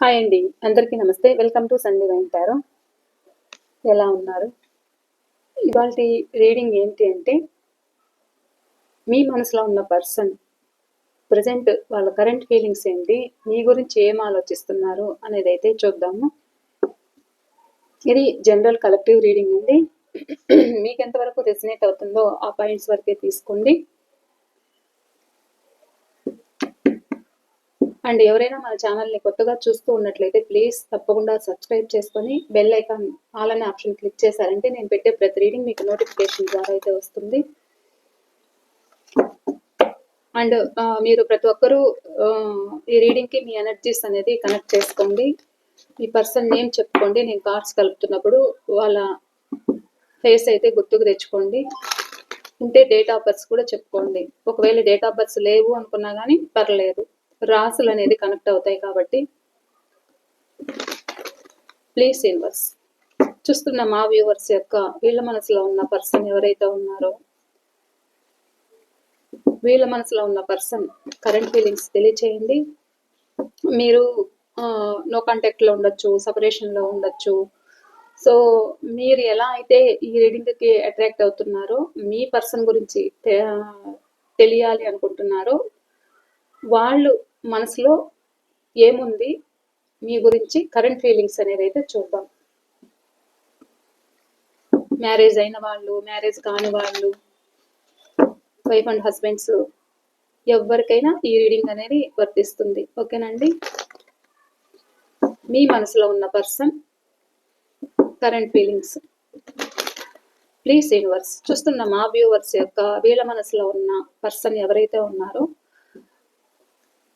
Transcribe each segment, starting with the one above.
Hi అండి. అందరికీ నమస్తే. వెల్కమ్ టు సండే వెంటారు ఎలా ఉన్నారు? ఇవాళ రీడింగ్ ఏంటి అంటే మీ మనసులో ఉన్న పర్సన్ ప్రజెంట్ వాళ్ళ కరెంట్ ఫీలింగ్స్ ఏంటి మీ గురించి ఏం ఆలోచిస్తున్నారు అనేది అయితే చూద్దాము. ఇది జనరల్ కలెక్టివ్ రీడింగ్ అండి. మీకు ఎంతవరకు రెసినేట్ అవుతుందో ఆ పాయింట్స్ వరకే తీసుకోండి. అండ్ ఎవరైనా మన ఛానల్ని కొత్తగా చూస్తూ ఉన్నట్లయితే ప్లీజ్ తప్పకుండా సబ్స్క్రైబ్ చేసుకొని బెల్ ఐకాన్ ఆల్ అనే ఆప్షన్ క్లిక్ చేశారంటే నేను పెట్టే ప్రతి రీడింగ్ మీకు నోటిఫికేషన్ ద్వారా అయితే వస్తుంది. అండ్ మీరు ప్రతి ఒక్కరూ ఈ రీడింగ్కి మీ ఎనర్జీస్ అనేది కనెక్ట్ చేసుకోండి. ఈ పర్సన్ నేమ్ చెప్పుకోండి. నేను కార్డ్స్ కలుపుతున్నప్పుడు వాళ్ళ ఫేస్ అయితే గుర్తుకు తెచ్చుకోండి. ఉంటే డేట్ ఆఫ్ బర్త్స్ కూడా చెప్పుకోండి. ఒకవేళ డేట్ ఆఫ్ బర్త్స్ లేవు అనుకున్నా కానీ పర్లేదు. రాసులు అనేది కనెక్ట్ అవుతాయి కాబట్టి. ప్లీజ్ యూనివర్స్ చూస్తున్న మా వ్యూవర్స్ యొక్క వీళ్ళ మనసులో ఉన్న పర్సన్ ఎవరైతే ఉన్నారో వీళ్ళ మనసులో ఉన్న పర్సన్ కరెంట్ ఫీలింగ్స్ తెలియచేయండి. మీరు నో కాంటాక్ట్లో ఉండొచ్చు సపరేషన్లో ఉండొచ్చు. సో మీరు ఎలా అయితే ఈ రీడింగ్కి అట్రాక్ట్ అవుతున్నారో మీ పర్సన్ గురించి తెలియాలి అనుకుంటున్నారో వాళ్ళు మనసులో ఏముంది? మీ గురించి కరెంట్ ఫీలింగ్స్ అనేది అయితే చూద్దాం. మ్యారేజ్ అయిన వాళ్ళు మ్యారేజ్ కాని వాళ్ళు వైఫ్ అండ్ హస్బెండ్స్ ఎవరికైనా ఈ రీడింగ్ అనేది వర్తిస్తుంది. ఓకేనండి మీ మనసులో ఉన్న person current feelings please universe చూస్తున్న మా వ్యూవర్స్ యొక్క వీళ్ళ మనసులో ఉన్న పర్సన్ ఎవరైతే ఉన్నారో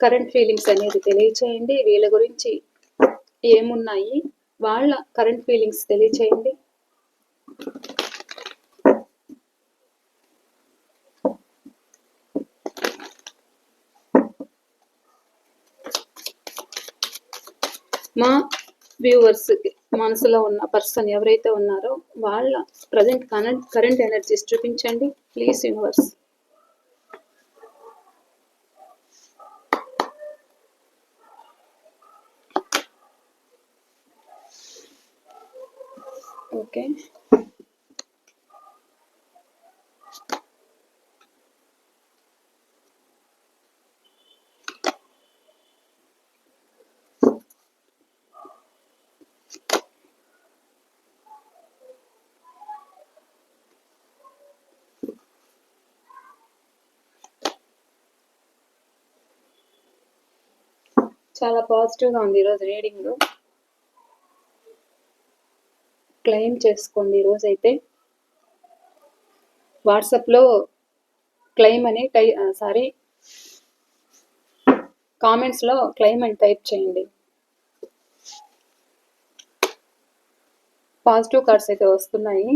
కరెంట్ ఫీలింగ్స్ అనేది తెలియచేయండి. వీళ్ళ గురించి ఏమున్నాయి? వాళ్ళ కరెంట్ ఫీలింగ్స్ తెలియచేయండి. మా వ్యూవర్స్ మనసులో ఉన్న పర్సన్ ఎవరైతే ఉన్నారో వాళ్ళ ప్రజెంట్ కరెంట్ కరెంట్ ఎనర్జీస్ చూపించండి. ప్లీజ్ యూనివర్స్ ఓకే చాలా పాజిటివ్గా ఉంది ఈరోజు రీడింగ్ క్లెయిమ్ చేసుకోండి ఈరోజైతే వాట్సాప్లో క్లెయిమ్ అని టై సారీ కామెంట్స్లో క్లెయిమ్ అని టైప్ చేయండి. పాజిటివ్ కార్డ్స్ అయితే వస్తున్నాయి.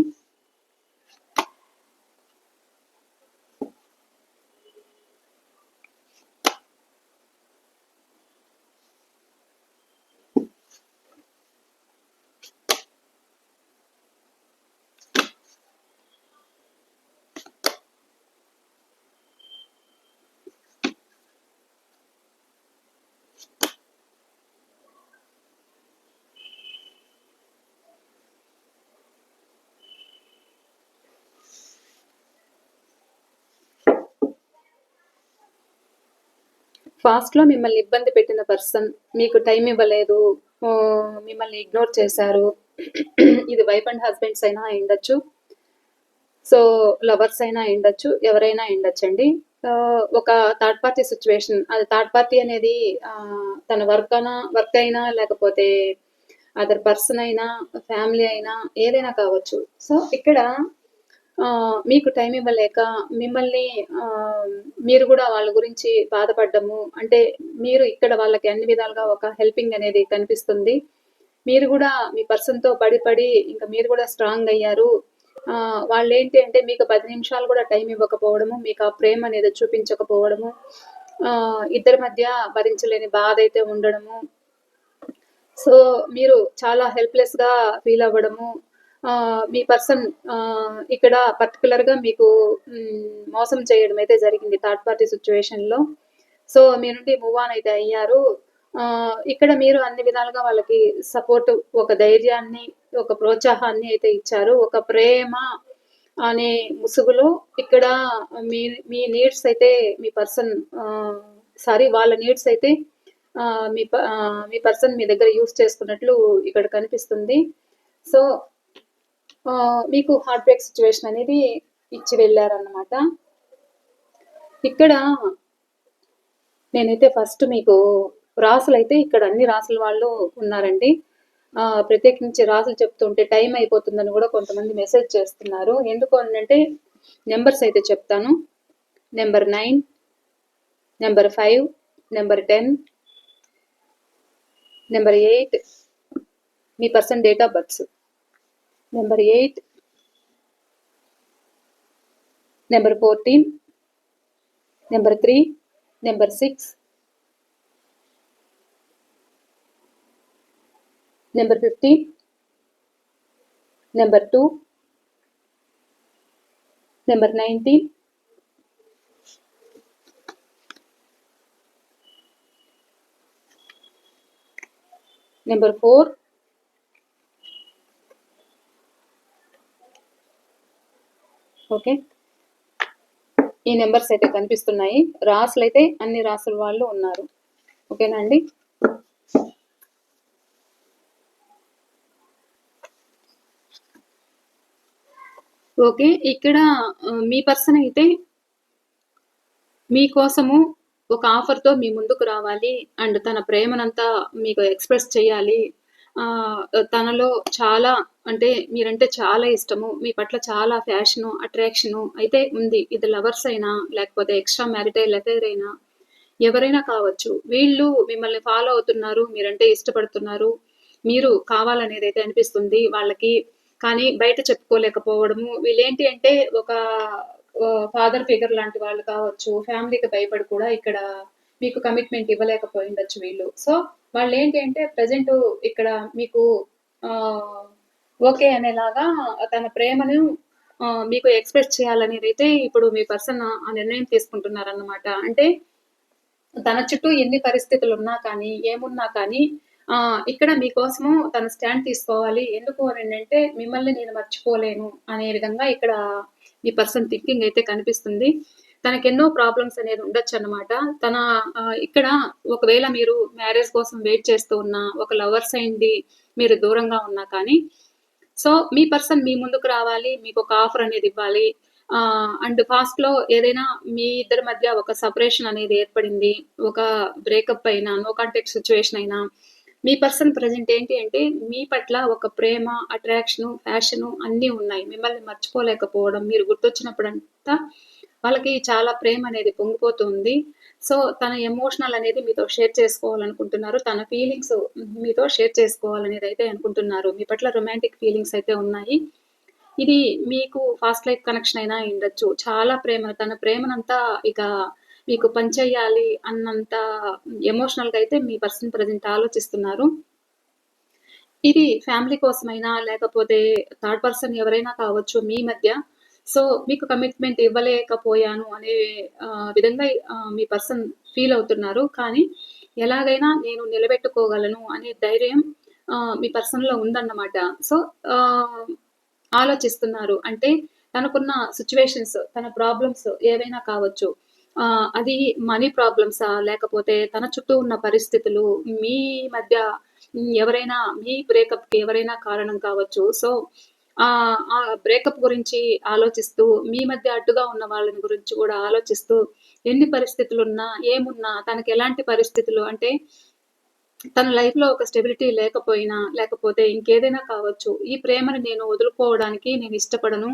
ఫాస్ట్లో మిమ్మల్ని ఇబ్బంది పెట్టిన పర్సన్ మీకు టైం ఇవ్వలేదు మిమ్మల్ని ఇగ్నోర్ చేశారు ఇది వైఫ్ అండ్ హస్బెండ్స్ అయినా ఉండొచ్చు సో లవర్స్ అయినా ఉండొచ్చు ఎవరైనా ఉండొచ్చండి ఒక థర్డ్ పార్టీ సిచ్యువేషన్ అది థర్డ్ పార్టీ అనేది తన వర్క్ అయినా వర్క్ అయినా లేకపోతే అదర్ పర్సన్ అయినా ఫ్యామిలీ అయినా ఏదైనా కావచ్చు. సో ఇక్కడ మీకు టైం ఇవ్వలేక మిమ్మల్ని మీరు కూడా వాళ్ళ గురించి బాధపడ్డము. అంటే మీరు ఇక్కడ వాళ్ళకి అన్ని విధాలుగా ఒక హెల్పింగ్ అనేది కనిపిస్తుంది. మీరు కూడా మీ పర్సన్తో పడి పడి ఇంకా మీరు కూడా స్ట్రాంగ్ అయ్యారు. వాళ్ళు ఏంటి అంటే మీకు పది నిమిషాలు కూడా టైం ఇవ్వకపోవడము మీకు ఆ ప్రేమ అనేది చూపించకపోవడము ఇద్దరి మధ్య భరించలేని బాధ అయితే ఉండడము. సో మీరు చాలా హెల్ప్లెస్గా ఫీల్ అవ్వడము. మీ పర్సన్ ఇక్కడ పర్టికులర్గా మీకు మోసం చేయడం అయితే జరిగింది థర్డ్ పార్టీ సిచ్యువేషన్లో. సో మీ నుండి మూవ్ ఆన్ అయితే అయ్యారు. ఇక్కడ మీరు అన్ని విధాలుగా వాళ్ళకి సపోర్ట్ ఒక ధైర్యాన్ని ఒక ప్రోత్సాహాన్ని అయితే ఇచ్చారు. ఒక ప్రేమ అనే ముసుగులో ఇక్కడ మీ మీ నీడ్స్ అయితే మీ పర్సన్ సారీ వాళ్ళ నీడ్స్ అయితే మీ ప- మీ పర్సన్ మీ దగ్గర యూస్ చేసుకున్నట్లు ఇక్కడ కనిపిస్తుంది. సో మీకు హార్ట్ బ్రేక్ సిచ్యువేషన్ అనేది ఇచ్చి వెళ్ళారన్నమాట. ఇక్కడ నేనైతే ఫస్ట్ మీకు రాసులు అయితే ఇక్కడ అన్ని రాసుల వాళ్ళు ఉన్నారండి. ప్రత్యేకించి రాసులు చెప్తుంటే టైం అయిపోతుందని కూడా కొంతమంది మెసేజ్ చేస్తున్నారు. ఎందుకు అంటే నెంబర్స్ అయితే చెప్తాను. Number nine number five number ten number eight me person date of births number 8 number 14 number 3 number 6 number 15 number 2 number 19 number 4 okay. ఈ నెంబర్స్ అయితే కనిపిస్తున్నాయి. రాసులు అయితే అన్ని రాసుల వాళ్ళు ఉన్నారు. ఓకేనా అండి? ఓకే. ఇక్కడ మీ పర్సన్ అయితే మీకోసము ఒక ఆఫర్తో మీ ముందుకు రావాలి. అండ్ తన ప్రేమనంతా మీకు ఎక్స్ప్రెస్ చేయాలి. తనలో చాలా అంటే మీరంటే చాలా ఇష్టము మీ పట్ల చాలా ఫ్యాషను అట్రాక్షను అయితే ఉంది. ఇది లవర్స్ అయినా లేకపోతే ఎక్స్ట్రా మ్యారిటైల్ అఫైర్ అయినా ఎవరైనా కావచ్చు. వీళ్ళు మిమ్మల్ని ఫాలో అవుతున్నారు మీరంటే ఇష్టపడుతున్నారు. మీరు కావాలనేది అయితే అనిపిస్తుంది వాళ్ళకి. కానీ బయట చెప్పుకోలేకపోవడము వీళ్ళేంటి అంటే ఒక ఫాదర్ ఫిగర్ లాంటి వాళ్ళు కావచ్చు ఫ్యామిలీకి భయపడి కూడా ఇక్కడ మీకు కమిట్మెంట్ ఇవ్వలేకపోయిండొచ్చు వీళ్ళు. సో వాళ్ళు ఏంటి అంటే ప్రజెంట్ ఇక్కడ మీకు ఓకే అనేలాగా తన ప్రేమను మీకు ఎక్స్ప్రెస్ చేయాలనేది అయితే ఇప్పుడు మీ పర్సన్ ఆ నిర్ణయం తీసుకుంటున్నారన్నమాట. అంటే తన చుట్టూ ఎన్ని పరిస్థితులు ఉన్నా కానీ ఏమున్నా కానీ ఆ ఇక్కడ మీకోసము తన స్టాండ్ తీసుకోవాలి. ఎందుకు అని అంటే మిమ్మల్ని నేను మర్చిపోలేను అనే విధంగా ఇక్కడ మీ పర్సన్ థింకింగ్ అయితే కనిపిస్తుంది. తనకి ఎన్నో ప్రాబ్లమ్స్ అనేది ఉండొచ్చు అనమాట తన ఇక్కడ ఒకవేళ మీరు మ్యారేజ్ కోసం వెయిట్ చేస్తూ ఉన్నా ఒక లవర్స్ అయింది మీరు దూరంగా ఉన్నా కానీ సో మీ పర్సన్ మీ ముందుకు రావాలి మీకు ఒక ఆఫర్ అనేది ఇవ్వాలి. అండ్ ఫాస్ట్లో ఏదైనా మీ ఇద్దరి మధ్య ఒక సపరేషన్ అనేది ఏర్పడింది ఒక బ్రేకప్ అయినా నో కాంటాక్ట్ సిచ్యువేషన్ అయినా మీ పర్సన్ ప్రజెంట్ ఏంటి అంటే మీ పట్ల ఒక ప్రేమ అట్రాక్షన్ ఫ్యాషన్ అన్నీ ఉన్నాయి. మిమ్మల్ని మర్చిపోలేకపోవడం మీరు గుర్తొచ్చినప్పుడంతా వాళ్ళకి చాలా ప్రేమ అనేది పొంగిపోతుంది. సో తన ఎమోషనల్ అనేది మీతో షేర్ చేసుకోవాలనుకుంటున్నారు. తన ఫీలింగ్స్ మీతో షేర్ చేసుకోవాలనేది అయితే అనుకుంటున్నారు. మీ పట్ల రొమాంటిక్ ఫీలింగ్స్ అయితే ఉన్నాయి. ఇది మీకు ఫాస్ట్ లైఫ్ కనెక్షన్ అయినా ఉండొచ్చు. చాలా ప్రేమ తన ప్రేమనంతా ఇక మీకు పంచేయాలి అన్నంత ఎమోషనల్గా అయితే మీ పర్సన్ ప్రజెంట్ ఆలోచిస్తున్నారు. ఇది ఫ్యామిలీ కోసమైనా లేకపోతే థర్డ్ పర్సన్ ఎవరైనా కావచ్చు మీ మధ్య సో మీకు కమిట్మెంట్ ఇవ్వలేకపోయాను అనే విధంగా మీ పర్సన్ ఫీల్ అవుతున్నారు. కానీ ఎలాగైనా నేను నిలబెట్టుకోగలను అనే ధైర్యం మీ పర్సన్లో లో ఉందన్నమాట. సో ఆ, ఆలోచిస్తున్నారు. అంటే తనకున్న సిచ్యువేషన్స్ తన ప్రాబ్లమ్స్ ఏవైనా కావచ్చు అది మనీ ప్రాబ్లమ్సా లేకపోతే తన చుట్టూ ఉన్న పరిస్థితులు మీ మధ్య ఎవరైనా మీ బ్రేకప్కి ఎవరైనా కారణం కావచ్చు. సో ఆ బ్రేకప్ గురించి ఆలోచిస్తూ మీ మధ్య అడ్డుగా ఉన్న వాళ్ళని గురించి కూడా ఆలోచిస్తూ ఎన్ని పరిస్థితులు ఉన్నా ఏమున్నా తనకి ఎలాంటి పరిస్థితులు అంటే తన లైఫ్లో ఒక స్టెబిలిటీ లేకపోయినా లేకపోతే ఇంకేదైనా కావచ్చు ఈ ప్రేమను నేను వదులుకోవడానికి నేను ఇష్టపడను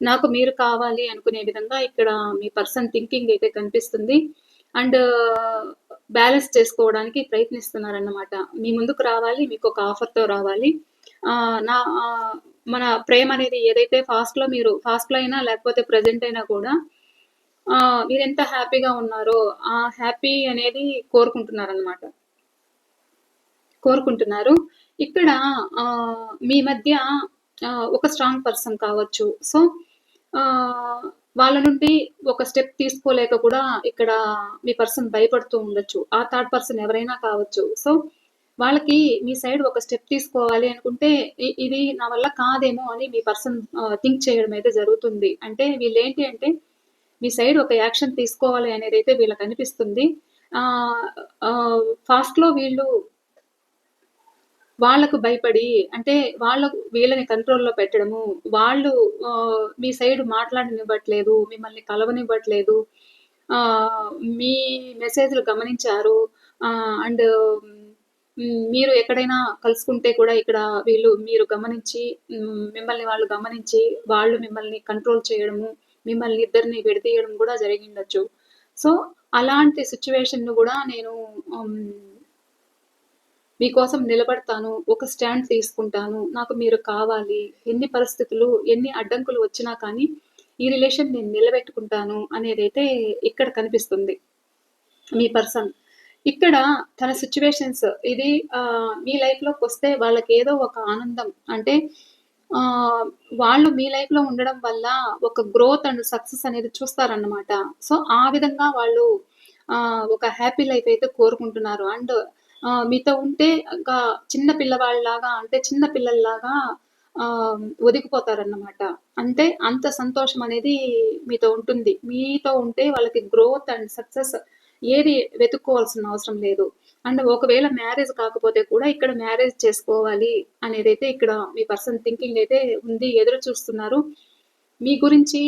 నాకు మీరు కావాలి అనుకునే విధంగా ఇక్కడ మీ పర్సన్ థింకింగ్ అయితే కనిపిస్తుంది. అండ్ బ్యాలెన్స్ చేసుకోవడానికి ప్రయత్నిస్తున్నారన్నమాట. మీ ముందుకు రావాలి మీకు ఒక ఆఫర్తో రావాలి. నా మన ప్రేమ అనేది ఏదైతే ఫాస్ట్లో మీరు ఫాస్ట్లో అయినా లేకపోతే ప్రజెంట్ అయినా కూడా మీరు ఎంత హ్యాపీగా ఉన్నారో ఆ హ్యాపీ అనేది కోరుకుంటున్నారన్నమాట. కోరుకుంటున్నారు. ఇక్కడ ఆ, మీ మధ్య ఒక స్ట్రాంగ్ పర్సన్ కావచ్చు. సో ఆ, వాళ్ళ నుండి ఒక స్టెప్ తీసుకోలేక కూడా ఇక్కడ మీ పర్సన్ భయపడుతూ ఉండొచ్చు. ఆ థర్డ్ పర్సన్ ఎవరైనా కావచ్చు. సో వాళ్ళకి మీ సైడ్ ఒక స్టెప్ తీసుకోవాలి అనుకుంటే ఇది నా వల్ల కాదేమో అని మీ పర్సన్ థింక్ చేయడం అయితే జరుగుతుంది. అంటే వీళ్ళు ఏంటి అంటే మీ సైడ్ ఒక యాక్షన్ తీసుకోవాలి అనేది అయితే వీళ్ళకి అనిపిస్తుంది. ఫాస్ట్లో వీళ్ళు వాళ్ళకు భయపడి అంటే వాళ్ళ వీళ్ళని కంట్రోల్లో పెట్టడము వాళ్ళు మీ సైడ్ మాట్లాడనివ్వట్లేదు మిమ్మల్ని కలవనివ్వట్లేదు మీ మెసేజ్లు గమనించారు అండ్ మీరు ఎక్కడైనా కలుసుకుంటే కూడా ఇక్కడ వీళ్ళు మీరు గమనించి మిమ్మల్ని వాళ్ళు గమనించి వాళ్ళు మిమ్మల్ని కంట్రోల్ చేయడము మిమ్మల్ని ఇద్దరిని విడదీయడం కూడా జరిగిండొచ్చు. సో అలాంటి సిచ్యువేషన్ను కూడా నేను మీకోసం నిలబడతాను ఒక స్టాండ్ తీసుకుంటాను నాకు మీరు కావాలి ఎన్ని పరిస్థితులు ఎన్ని అడ్డంకులు వచ్చినా కానీ ఈ రిలేషన్ నేను నిలబెట్టుకుంటాను అనేది అయితే ఇక్కడ కనిపిస్తుంది. మీ పర్సన్ ఇక్కడ తన సిచ్యువేషన్స్ ఇది ఆ, మీ లైఫ్లోకి వస్తే వాళ్ళకి ఏదో ఒక ఆనందం. అంటే ఆ, వాళ్ళు మీ లైఫ్లో ఉండడం వల్ల ఒక గ్రోత్ అండ్ సక్సెస్ అనేది చూస్తారన్నమాట. సో ఆ విధంగా వాళ్ళు ఆ, ఒక హ్యాపీ లైఫ్ అయితే కోరుకుంటున్నారు. అండ్ మీతో ఉంటే ఇంకా చిన్న పిల్లవాళ్ళలాగా అంటే చిన్న పిల్లల్లాగా ఆ, ఒదిగిపోతారన్నమాట. అంటే అంత సంతోషం అనేది మీతో ఉంటుంది. మీతో ఉంటే వాళ్ళకి గ్రోత్ అండ్ సక్సెస్ ఏది వెతుక్కోవాల్సిన అవసరం లేదు. అండ్ ఒకవేళ మ్యారేజ్ కాకపోతే కూడా ఇక్కడ మ్యారేజ్ చేసుకోవాలి అనేది అయితే ఇక్కడ మీ పర్సన్ థింకింగ్ అయితే ఉంది ఎదురు చూస్తున్నారు. మీ గురించి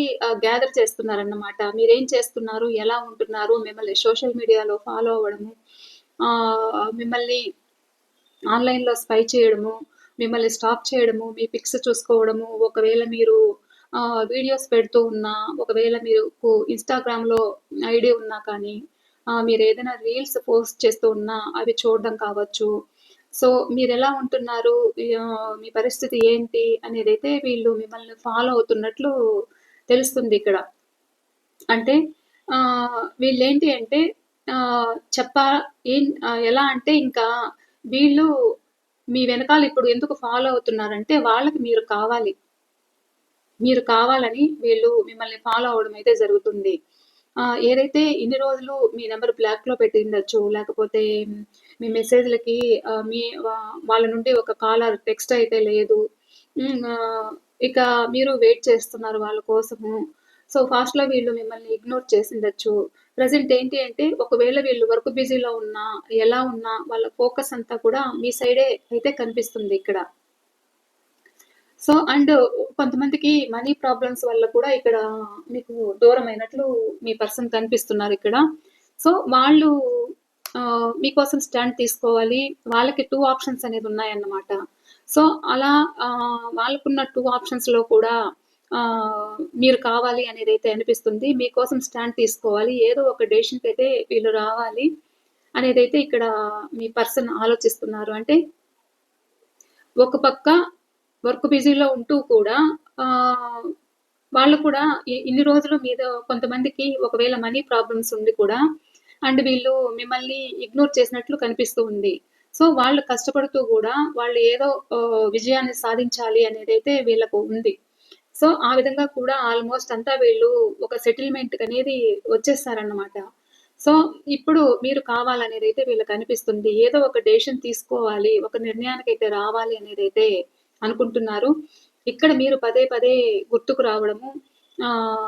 గ్యాదర్ చేస్తున్నారన్నమాట. మీరేం చేస్తున్నారు? ఎలా ఉంటున్నారు? మిమ్మల్ని సోషల్ మీడియాలో ఫాలో అవ్వడము మిమ్మల్ని ఆన్లైన్లో స్పై చేయడము మిమ్మల్ని స్టాప్ చేయడము మీ పిక్స్ చూసుకోవడము. ఒకవేళ మీరు వీడియోస్ పెడుతూ ఉన్నా ఒకవేళ మీరు ఇన్స్టాగ్రామ్లో ఐడి ఉన్నా కానీ మీరు ఏదైనా రీల్స్ పోస్ట్ చేస్తూ ఉన్నా అవి చూడడం కావచ్చు. సో మీరు ఎలా ఉంటున్నారు? మీ పరిస్థితి ఏంటి? అనేది అయితే వీళ్ళు మిమ్మల్ని ఫాలో అవుతున్నట్లు తెలుస్తుంది ఇక్కడ. అంటే ఆ, వీళ్ళేంటి అంటే ఆ, చెప్పా ఏం ఎలా అంటే ఇంకా వీళ్ళు మీ వెనకాల ఇప్పుడు ఎందుకు ఫాలో అవుతున్నారంటే వాళ్ళకి మీరు కావాలి. మీరు కావాలని వీళ్ళు మిమ్మల్ని ఫాలో అవడం అయితే జరుగుతుంది. ఏదైతే ఇన్ని రోజులు మీ నెంబర్ బ్లాక్లో పెట్టి ఉండొచ్చు లేకపోతే మీ మెసేజ్లకి మీ వాళ్ళ నుండి ఒక కాలర్ టెక్స్ట్ అయితే లేదు. ఇక మీరు వెయిట్ చేస్తున్నారు వాళ్ళ కోసము. సో ఫాస్ట్లో వీళ్ళు మిమ్మల్ని ఇగ్నోర్ చేసిండొచ్చు. ప్రజెంట్ ఏంటి అంటే ఒకవేళ వీళ్ళు వర్క్ బిజీలో ఉన్నా ఎలా ఉన్నా వాళ్ళ ఫోకస్ అంతా కూడా మీ సైడే అయితే కనిపిస్తుంది ఇక్కడ. సో అండ్ కొంతమందికి మనీ ప్రాబ్లమ్స్ వల్ల కూడా ఇక్కడ మీకు దూరం అయినట్లు మీ పర్సన్ కనిపిస్తున్నారు ఇక్కడ. సో వాళ్ళు ఆ, మీకోసం స్టాండ్ తీసుకోవాలి. వాళ్ళకి టూ ఆప్షన్స్ అనేది ఉన్నాయన్నమాట. సో అలా ఆ, వాళ్ళకున్న టూ ఆప్షన్స్లో కూడా మీరు కావాలి అనేది అయితే అనిపిస్తుంది. మీకోసం స్టాండ్ తీసుకోవాలి. ఏదో ఒక డెసిషన్కి అయితే వీళ్ళు రావాలి అనేది అయితే ఇక్కడ మీ పర్సన్ ఆలోచిస్తున్నారు. అంటే ఒక పక్క వర్క్ బిజీలో ఉంటూ కూడా వాళ్ళు కూడా ఇన్ని రోజులు మీద కొంతమందికి ఒకవేళ మనీ ప్రాబ్లమ్స్ ఉంది కూడా అండ్ వీళ్ళు మిమ్మల్ని ఇగ్నోర్ చేసినట్లు కనిపిస్తూ ఉంది. సో వాళ్ళు కష్టపడుతూ కూడా వాళ్ళు ఏదో విజయాన్ని సాధించాలి అనేది అయితే వీళ్ళకు ఉంది. సో ఆ విధంగా కూడా ఆల్మోస్ట్ అంతా వీళ్ళు ఒక సెటిల్మెంట్ అనేది వచ్చేస్తారన్నమాట. సో ఇప్పుడు మీరు కావాలనేది అయితే వీళ్ళకి అనిపిస్తుంది ఏదో ఒక డెసిషన్ తీసుకోవాలి ఒక నిర్ణయానికి అయితే రావాలి అనేది అయితే అనుకుంటున్నారు. ఇక్కడ మీరు పదే పదే గుర్తుకు రావడము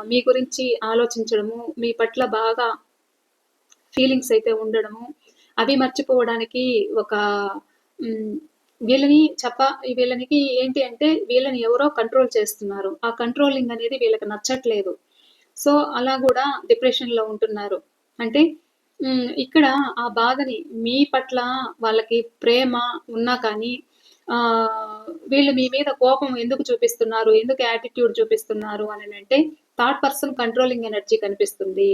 మీ గురించి ఆలోచించడము మీ పట్ల బాగా ఫీలింగ్స్ అయితే ఉండడము అవి మర్చిపోవడానికి ఒక వీళ్ళని చెప్ప వీళ్ళనికి ఏంటి అంటే వీళ్ళని ఎవరో కంట్రోల్ చేస్తున్నారు. ఆ కంట్రోలింగ్ అనేది వీళ్ళకి నచ్చట్లేదు. సో అలా కూడా డిప్రెషన్లో ఉంటున్నారు. అంటే ఇక్కడ ఆ బాధని మీ పట్ల వాళ్ళకి ప్రేమ ఉన్నా కానీ వీళ్ళు మీ మీద కోపం ఎందుకు చూపిస్తున్నారు? ఎందుకు యాటిట్యూడ్ చూపిస్తున్నారు అని అంటే థర్డ్ పర్సన్ కంట్రోలింగ్ ఎనర్జీ కనిపిస్తుంది.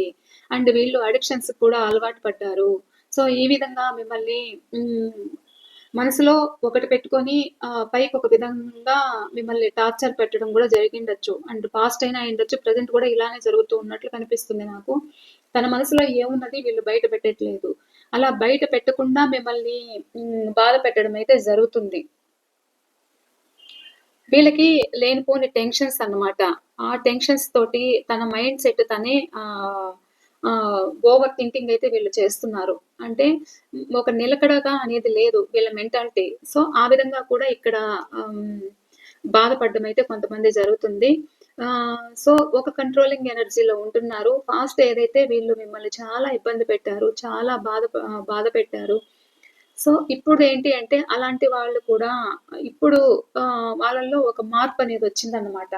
అండ్ వీళ్ళు అడిక్షన్స్ కూడా అలవాటు పడ్డారు. సో ఈ విధంగా మిమ్మల్ని మనసులో ఒకటి పెట్టుకొని పైకి ఒక విధంగా మిమ్మల్ని టార్చర్ పెట్టడం కూడా జరిగిండొచ్చు. అండ్ పాస్ట్ అయినా అయిండొచ్చు ప్రజెంట్ కూడా ఇలానే జరుగుతూ ఉన్నట్లు కనిపిస్తుంది నాకు. తన మనసులో ఏమున్నది వీళ్ళు బయట పెట్టట్లేదు. అలా బయట పెట్టకుండా మిమ్మల్ని బాధ పెట్టడం అయితే జరుగుతుంది. వీళ్ళకి లేనిపోని టెన్షన్స్ అన్నమాట. ఆ టెన్షన్స్ తోటి తన మైండ్ సెట్ తనే ఓవర్ థింకింగ్ అయితే వీళ్ళు చేస్తున్నారు. అంటే ఒక నిలకడగా అనేది లేదు వీళ్ళ మెంటాలిటీ. సో ఆ విధంగా కూడా ఇక్కడ బాధపడడం అయితే కొంతమంది జరుగుతుంది. ఆ, సో ఒక కంట్రోలింగ్ ఎనర్జీలో ఉంటున్నారు. ఫాస్ట్ ఏదైతే వీళ్ళు మిమ్మల్ని చాలా ఇబ్బంది పెట్టారు చాలా బాధ బాధ పెట్టారు సో ఇప్పుడు ఏంటి అంటే అలాంటి వాళ్ళు కూడా ఇప్పుడు ఆ, వాళ్ళల్లో ఒక మార్పు అనేది వచ్చిందన్నమాట.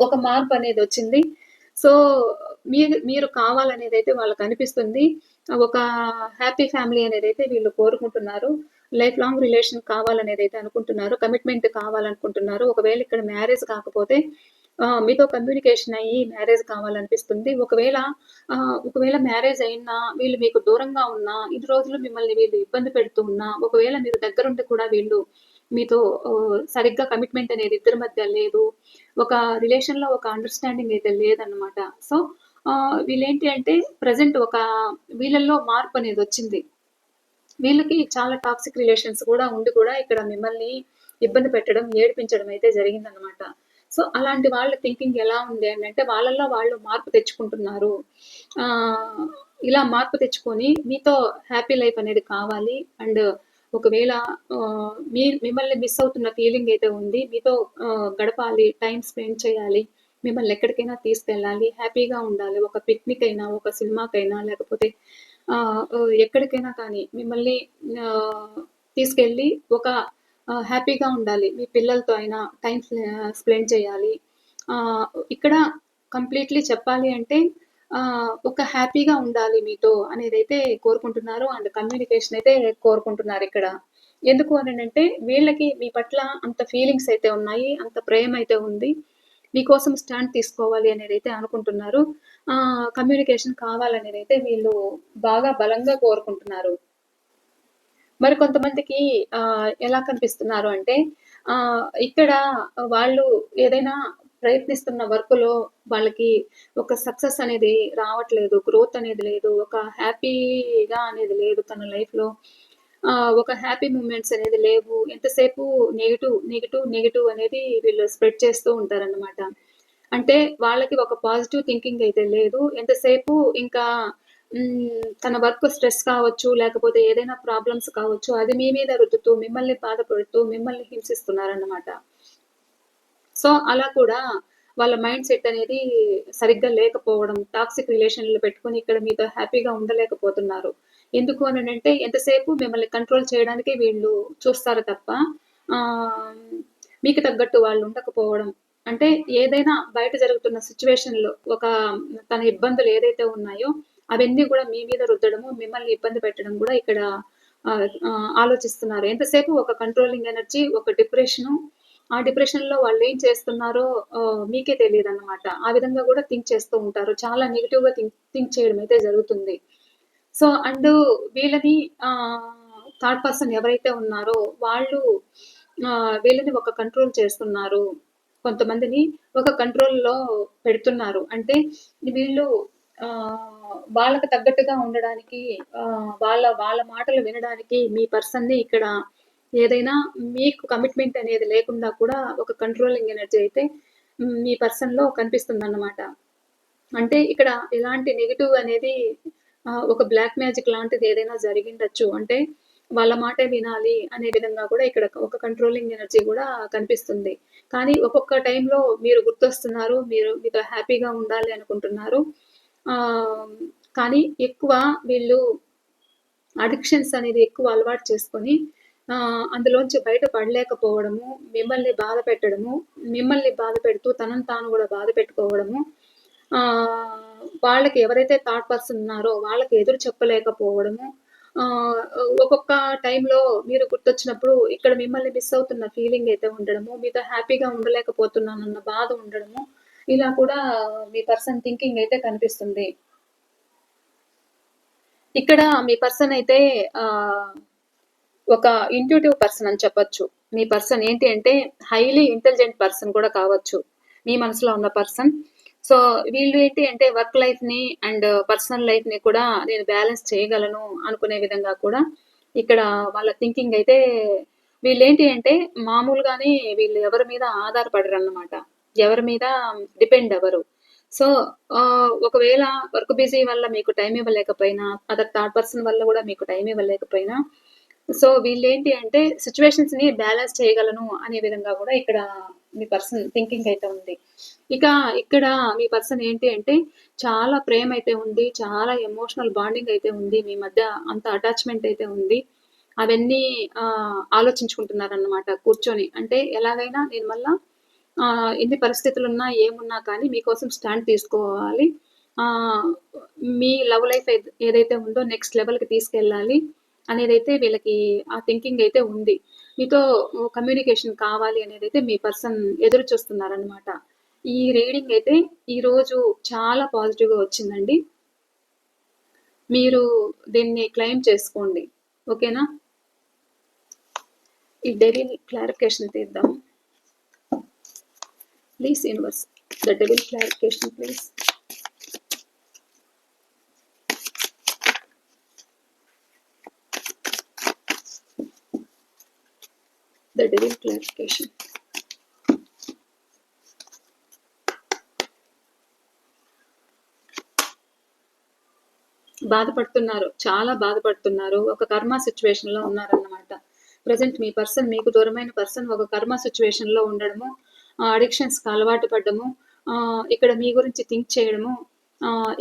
ఒక మార్పు అనేది వచ్చింది. సో మీరు మీరు కావాలనేది అయితే వాళ్ళకి అనిపిస్తుంది. ఒక హ్యాపీ ఫ్యామిలీ అనేది అయితే వీళ్ళు కోరుకుంటున్నారు. లైఫ్ లాంగ్ రిలేషన్ కావాలనేది అయితే అనుకుంటున్నారు. కమిట్మెంట్ కావాలనుకుంటున్నారు. ఒకవేళ ఇక్కడ మ్యారేజ్ కాకపోతే మీతో కమ్యూనికేషన్ అయ్యి మ్యారేజ్ కావాలనిపిస్తుంది. ఒకవేళ ఒకవేళ మ్యారేజ్ అయినా వీళ్ళు మీకు దూరంగా ఉన్నా ఇది రోజులు మిమ్మల్ని వీళ్ళు ఇబ్బంది పెడుతూ ఉన్నా ఒకవేళ మీరు దగ్గరుండి కూడా వీళ్ళు మీతో సరిగ్గా కమిట్మెంట్ అనేది ఇద్దరి మధ్య లేదు ఒక రిలేషన్లో ఒక అండర్స్టాండింగ్ అయితే లేదన్నమాట. సో వీళ్ళేంటి అంటే ప్రజెంట్ ఒక వీళ్ళల్లో మార్పు అనేది వచ్చింది. వీళ్ళకి చాలా టాక్సిక్ రిలేషన్స్ కూడా ఉండి కూడా ఇక్కడ మిమ్మల్ని ఇబ్బంది పెట్టడం ఏడిపించడం అయితే జరిగిందనమాట సో అలాంటి వాళ్ళ థింకింగ్ ఎలా ఉంది అని అంటే వాళ్ళల్లో వాళ్ళు మార్పు తెచ్చుకుంటున్నారు. ఆ, ఇలా మార్పు తెచ్చుకొని మీతో హ్యాపీ లైఫ్ అనేది కావాలి. అండ్ ఒకవేళ మీ మిమ్మల్ని మిస్ అవుతున్న ఫీలింగ్ అయితే ఉంది మీతో గడపాలి టైం స్పెండ్ చేయాలి మిమ్మల్ని ఎక్కడికైనా తీసుకెళ్ళాలి హ్యాపీగా ఉండాలి ఒక పిక్నిక్ అయినా ఒక సినిమాకైనా లేకపోతే ఎక్కడికైనా కానీ మిమ్మల్ని తీసుకెళ్ళి ఒక హ్యాపీగా ఉండాలి. మీ పిల్లలతో అయినా టైం స్పెండ్ చేయాలి. ఆ, ఇక్కడ కంప్లీట్లీ చెప్పాలి అంటే ఒక హ్యాపీగా ఉండాలి మీతో అనేది అయితే కోరుకుంటున్నారు. అండ్ కమ్యూనికేషన్ అయితే కోరుకుంటున్నారు ఇక్కడ. ఎందుకు అని అంటే వీళ్ళకి మీ పట్ల అంత ఫీలింగ్స్ అయితే ఉన్నాయి అంత ప్రేమ అయితే ఉంది. మీకోసం స్టాండ్ తీసుకోవాలి అనేది అయితే అనుకుంటున్నారు. ఆ కమ్యూనికేషన్ కావాలనేది అయితే వీళ్ళు బాగా బలంగా కోరుకుంటున్నారు. మరి కొంతమందికి ఆ, ఎలా కనిపిస్తున్నారు అంటే ఆ, ఇక్కడ వాళ్ళు ఏదైనా ప్రయత్నిస్తున్న వర్క్లో వాళ్ళకి ఒక సక్సెస్ అనేది రావట్లేదు గ్రోత్ అనేది లేదు ఒక హ్యాపీగా అనేది లేదు తన లైఫ్లో ఒక హ్యాపీ మూమెంట్స్ అనేది లేవు. ఎంతసేపు నెగిటివ్ నెగిటివ్ నెగిటివ్ అనేది వీళ్ళు స్ప్రెడ్ చేస్తూ ఉంటారన్నమాట. అంటే వాళ్ళకి ఒక పాజిటివ్ థింకింగ్ అయితే లేదు. ఎంతసేపు ఇంకా తన వర్క్ స్ట్రెస్ కావచ్చు లేకపోతే ఏదైనా ప్రాబ్లమ్స్ కావచ్చు అది మీ మీద రుద్దుతూ మిమ్మల్ని బాధపడుతూ మిమ్మల్ని హింసిస్తున్నారన్నమాట. సో అలా కూడా వాళ్ళ మైండ్ సెట్ అనేది సరిగ్గా లేకపోవడం టాక్సిక్ రిలేషన్లు పెట్టుకొని ఇక్కడ మీతో హ్యాపీగా ఉండలేకపోతున్నారు. ఎందుకు అని అంటే ఎంతసేపు మిమ్మల్ని కంట్రోల్ చేయడానికి వీళ్ళు చూస్తారు తప్ప ఆ, మీకు తగ్గట్టు వాళ్ళు ఉండకపోవడం. అంటే ఏదైనా బయట జరుగుతున్న సిచ్యువేషన్లో ఒక తన ఇబ్బందులు ఏదైతే ఉన్నాయో అవన్నీ కూడా మీ మీద రుద్దడము మిమ్మల్ని ఇబ్బంది పెట్టడం కూడా ఇక్కడ ఆలోచిస్తున్నారు. ఎంతసేపు ఒక కంట్రోలింగ్ ఎనర్జీ ఒక డిప్రెషను ఆ డిప్రెషన్లో వాళ్ళు ఏం చేస్తున్నారో మీకే తెలియదు అనమాట ఆ విధంగా కూడా థింక్ చేస్తూ ఉంటారు. చాలా నెగిటివ్గా థింక్ థింక్ చేయడం అయితే జరుగుతుంది. సో అండ్ వీళ్ళని థర్డ్ పర్సన్ ఎవరైతే ఉన్నారో వాళ్ళు వీళ్ళని ఒక కంట్రోల్ చేస్తున్నారు. కొంతమందిని ఒక కంట్రోల్లో పెడుతున్నారు. అంటే వీళ్ళు వాళ్ళకి తగ్గట్టుగా ఉండడానికి వాళ్ళ వాళ్ళ మాటలు వినడానికి మీ పర్సన్ని ఇక్కడ ఏదైనా మీకు కమిట్మెంట్ అనేది లేకుండా కూడా ఒక కంట్రోలింగ్ ఎనర్జీ అయితే మీ పర్సన్లో కనిపిస్తుంది అన్నమాట అంటే ఇక్కడ ఎలాంటి నెగిటివ్ అనేది ఒక బ్లాక్ మ్యాజిక్ లాంటిది ఏదైనా జరిగిండొచ్చు. అంటే వాళ్ళ మాటే వినాలి అనే విధంగా కూడా ఇక్కడ ఒక కంట్రోలింగ్ ఎనర్జీ కూడా కనిపిస్తుంది. కానీ ఒక్కొక్క టైంలో మీరు గుర్తొస్తున్నారు మీరు మీతో హ్యాపీగా ఉండాలి అనుకుంటున్నారు. కానీ ఎక్కువ వీళ్ళు అడిక్షన్స్ అనేది ఎక్కువ అలవాటు చేసుకొని అందులోంచి బయట పడలేకపోవడము మిమ్మల్ని బాధ పెట్టడము మిమ్మల్ని బాధ పెడుతూ తనను తాను కూడా బాధ పెట్టుకోవడము వాళ్ళకి ఎవరైతే థర్డ్ పర్సన్ ఉన్నారో వాళ్ళకి ఎదురు చెప్పలేకపోవడము ఒక్కొక్క టైంలో మీరు గుర్తొచ్చినప్పుడు ఇక్కడ మిమ్మల్ని మిస్ అవుతున్న ఫీలింగ్ అయితే ఉండడము మీతో హ్యాపీగా ఉండలేకపోతున్నానన్న బాధ ఉండడము ఇలా కూడా మీ పర్సన్ థింకింగ్ అయితే కనిపిస్తుంది. ఇక్కడ మీ పర్సన్ అయితే ఆ, ఒక ఇంట్యూటివ్ పర్సన్ అని చెప్పొచ్చు. మీ పర్సన్ ఏంటి అంటే హైలీ ఇంటెలిజెంట్ పర్సన్ కూడా కావచ్చు. మీ మనసులో ఉన్న పర్సన్ సో వీళ్ళు ఏంటి అంటే వర్క్ లైఫ్ని అండ్ పర్సనల్ లైఫ్ని కూడా నేను బ్యాలెన్స్ చేయగలను అనుకునే విధంగా కూడా ఇక్కడ వాళ్ళ థింకింగ్ అయితే వీళ్ళు ఏంటి అంటే మామూలుగానే వీళ్ళు ఎవరి మీద ఆధారపడరు అన్నమాట ఎవరి మీద డిపెండ్ అవ్వరు. సో ఆ, ఒకవేళ వర్క్ బిజీ వల్ల మీకు టైం ఇవ్వలేకపోయినా అదర్ థర్డ్ పర్సన్ వల్ల కూడా మీకు టైం ఇవ్వలేకపోయినా సో వీళ్ళు ఏంటి అంటే సిచ్యువేషన్స్ని బ్యాలెన్స్ చేయగలను అనే విధంగా కూడా ఇక్కడ మీ పర్సన్ థింకింగ్ అయితే ఉంది. ఇక ఇక్కడ మీ పర్సన్ ఏంటి అంటే చాలా ప్రేమ అయితే ఉంది చాలా ఎమోషనల్ బాండింగ్ అయితే ఉంది మీ మధ్య అంత అటాచ్మెంట్ అయితే ఉంది. అవన్నీ ఆలోచించుకుంటున్నారన్నమాట కూర్చొని. అంటే ఎలాగైనా నేను మళ్ళీ ఎన్ని పరిస్థితులు ఉన్నా ఏమున్నా కానీ మీకోసం స్టాండ్ తీసుకోవాలి. మీ లవ్ లైఫ్ ఏదైతే ఉందో నెక్స్ట్ లెవెల్కి తీసుకెళ్ళాలి అనేది అయితే వీళ్ళకి ఆ థింకింగ్ అయితే ఉంది. మీతో కమ్యూనికేషన్ కావాలి అనేది అయితే మీ పర్సన్ ఎదురు చూస్తున్నారనమాట ఈ రీడింగ్ అయితే ఈరోజు చాలా పాజిటివ్గా వచ్చిందండి. మీరు దీన్ని క్లెయిమ్ చేసుకోండి. ఓకేనా? ఈ డెవిల్ క్లారిఫికేషన్ తీద్దాం. Please universe the devil clarification please the devil clarification బాధపడుతున్నారు. చాలా బాధపడుతున్నారు. ఒక కర్మ సిచ్యువేషన్లో ఉన్నారన్నమాట. ప్రజెంట్ మీ పర్సన్ మీకు దూరమైన పర్సన్ ఒక కర్మ సిచ్యువేషన్లో ఉండడము అడిక్షన్స్కి అలవాటు పడ్డము ఇక్కడ మీ గురించి థింక్ చేయడము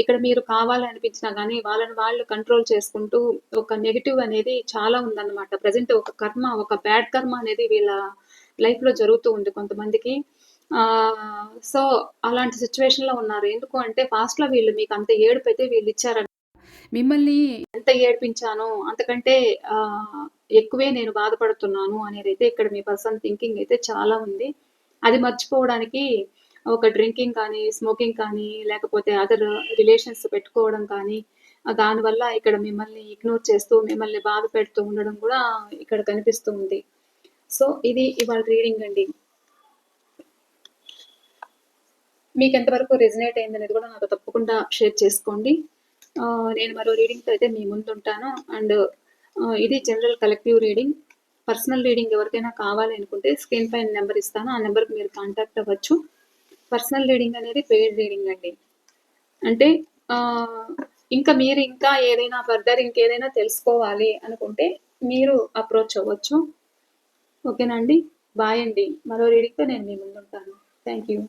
ఇక్కడ మీరు కావాలనిపించినా కానీ వాళ్ళని వాళ్ళు కంట్రోల్ చేసుకుంటూ ఒక నెగిటివ్ అనేది చాలా ఉందన్నమాట. ప్రజెంట్ ఒక కర్మ ఒక బ్యాడ్ కర్మ అనేది వీళ్ళ లైఫ్లో జరుగుతూ ఉంది కొంతమందికి. ఆ సో అలాంటి సిచ్యువేషన్లో ఉన్నారు. ఎందుకు అంటే పాస్ట్లో వీళ్ళు మీకు అంత ఏడుపు అయితే వీళ్ళు ఇచ్చారు మిమ్మల్ని ఎంత ఏడిపించానో అంతకంటే ఎక్కువే నేను బాధపడుతున్నాను అనేది అయితే ఇక్కడ మీ పర్సన్ థింకింగ్ అయితే చాలా ఉంది. అది మర్చిపోవడానికి ఒక డ్రింకింగ్ కానీ స్మోకింగ్ కానీ లేకపోతే అదర్ రిలేషన్స్ పెట్టుకోవడం కానీ దానివల్ల ఇక్కడ మిమ్మల్ని ఇగ్నోర్ చేస్తూ మిమ్మల్ని బాధ పెడుతూ ఉండడం కూడా ఇక్కడ కనిపిస్తూ ఉంది. సో ఇది ఇవాళ రీడింగ్ అండి. మీకు ఎంతవరకు రెజినేట్ అయింది అనేది కూడా నాకు తప్పకుండా షేర్ చేసుకోండి. నేను మరో రీడింగ్తో అయితే మీ ముందు ఉంటాను అండ్ ఇది general collective reading. Personal reading ఎవరికైనా కావాలి అనుకుంటే స్క్రీన్ పైన నెంబర్ ఇస్తాను. ఆ నెంబర్కి మీరు కాంటాక్ట్ అవ్వచ్చు. పర్సనల్ రీడింగ్ అనేది పెయిడ్ రీడింగ్ అండి. అంటే ఇంకా మీరు ఇంకా ఏదైనా ఫర్దర్ ఇంకేదైనా తెలుసుకోవాలి అనుకుంటే మీరు అప్రోచ్ అవ్వచ్చు. ఓకేనా అండి? బాయ్ అండి. మరో రీడింగ్తో నేను మీ ముందు ఉంటాను థ్యాంక్ యూ